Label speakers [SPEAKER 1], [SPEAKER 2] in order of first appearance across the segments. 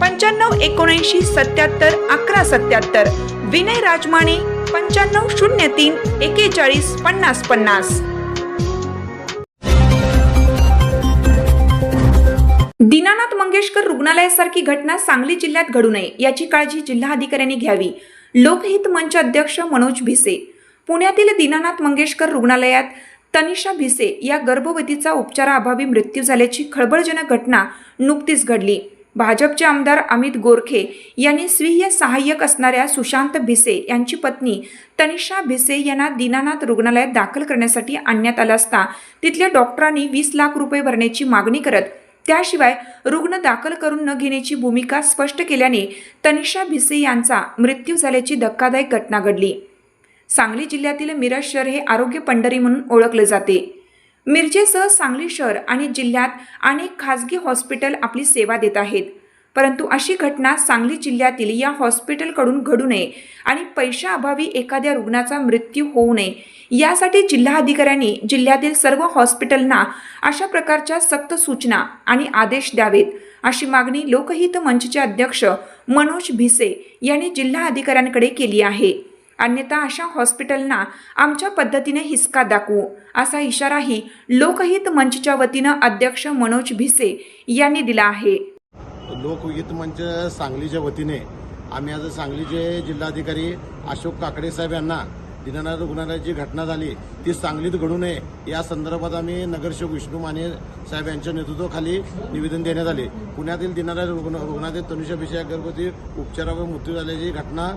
[SPEAKER 1] पंच्याण्णव एकोणऐंशी सत्याहत्तर अकरा सत्याहत्तर. विनय राजमाने पंच्याण्णव शून्य तीन एकेचाळीस पन्नास पन्नास. दीनानाथ मंगेशकर रुग्णालयासारखी घटना सांगली जिल्ह्यात घडू नये याची काळजी जिल्हाधिकाऱ्यांनी घ्यावी. लोकहित मंच अध्यक्ष मनोज भिसे. पुण्यातील दीनानाथ मंगेशकर रुग्णालयात तनिषा भिसे या गर्भवतीचा उपचाराअभावी मृत्यू झाल्याची खळबळजनक घटना नुकतीच घडली. भाजपचे आमदार अमित गोरखे यांनी स्वीय सहाय्यक असणाऱ्या सुशांत भिसे यांची पत्नी तनिषा भिसे यांना दीनानाथ रुग्णालयात दाखल करण्यासाठी आणण्यात आलं असता तिथल्या डॉक्टरांनी वीस लाख रुपये भरण्याची मागणी करत त्याशिवाय रुग्ण दाखल करून न घेण्याची भूमिका स्पष्ट केल्याने तनिषा भिसे यांचा मृत्यू झाल्याची धक्कादायक घटना घडली. सांगली जिल्ह्यातील मिरज शहर हे आरोग्य पंढरी म्हणून ओळखले जाते. मिरजेसह सांगली शहर आणि जिल्ह्यात अनेक खासगी हॉस्पिटल आपली सेवा देत आहेत. परंतु अशी घटना सांगली जिल्ह्यातील या हॉस्पिटलकडून घडू नये आणि पैशाअभावी एखाद्या रुग्णाचा मृत्यू होऊ नये यासाठी जिल्हाधिकाऱ्यांनी जिल्ह्यातील सर्व हॉस्पिटलना अशा प्रकारच्या सक्त सूचना आणि आदेश द्यावेत अशी मागणी लोकहित मंचचे अध्यक्ष मनोज भिसे यांनी जिल्हा अधिकाऱ्यांकडे केली आहे. अन्यथा अशा हॉस्पिटलना आमच्या पद्धतीने हिसका दाखवू असा इशाराही लोकहित मंचच्या वतीनं अध्यक्ष मनोज भिसे यांनी दिला आहे.
[SPEAKER 2] लोकहित मंच सांगलीच्या वतीने आम्ही आज सांगलीचे जिल्हाधिकारी अशोक काकडे साहेब यांना दिनानाथ रुग्णालयाची जी घटना झाली ती सांगलीत घडू नये या संदर्भात आम्ही नगरसेवक विष्णू माने साहेब यांच्या नेतृत्वाखाली निवेदन देण्यात आले. पुण्यातील दिनानाथ रुग्ण रुग्णालयात तनुषाभिषेक गर्भवती उपचारावर मृत्यू झाल्याची घटना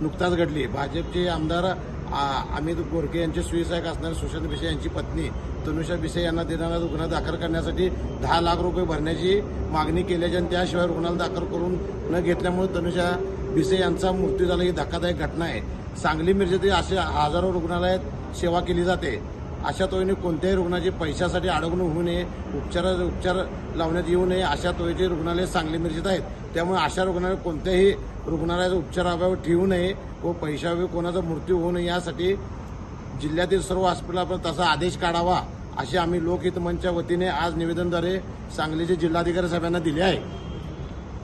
[SPEAKER 2] नुकताच घडली. भाजपचे आमदार आ- अमित गोरखे यांचे सुविसहायक असणारे सुशांत भिसे यांची पत्नी तनुषा भिसे यांना देणारा रुग्णालयात दाखल करण्यासाठी दहा लाख रुपये भरण्याची मागणी केल्याची आणि त्याशिवाय रुग्णाला दाखल करून न घेतल्यामुळे तनुषा भिसे यांचा मृत्यू झाला. ही धक्कादायक घटना आहे. सांगली मिरजेतील असे हजारो रुग्णालयात सेवा केली जाते. अशा तोहीने कोणत्याही रुग्णाची पैशासाठी अडवणूक होऊ नये उपचार उपचार लावण्यात येऊ नये अशा तोहीचे रुग्णालय सांगली मिरजेत आहेत. त्यामुळे अशा रुग्णालय कोणत्याही रुग्णालयाचा उपचाराभावी ठेवू नये व पैशावे कोणाचा मृत्यू होऊ नये यासाठी जिल्ह्यातील सर्व हॉस्पिटल आपण तसा आदेश काढावा असे आम्ही लोकहित मंचच्या वतीने आज निवेदनद्वारे सांगलीचे जिल्हाधिकारी साहेबांना दिले आहे.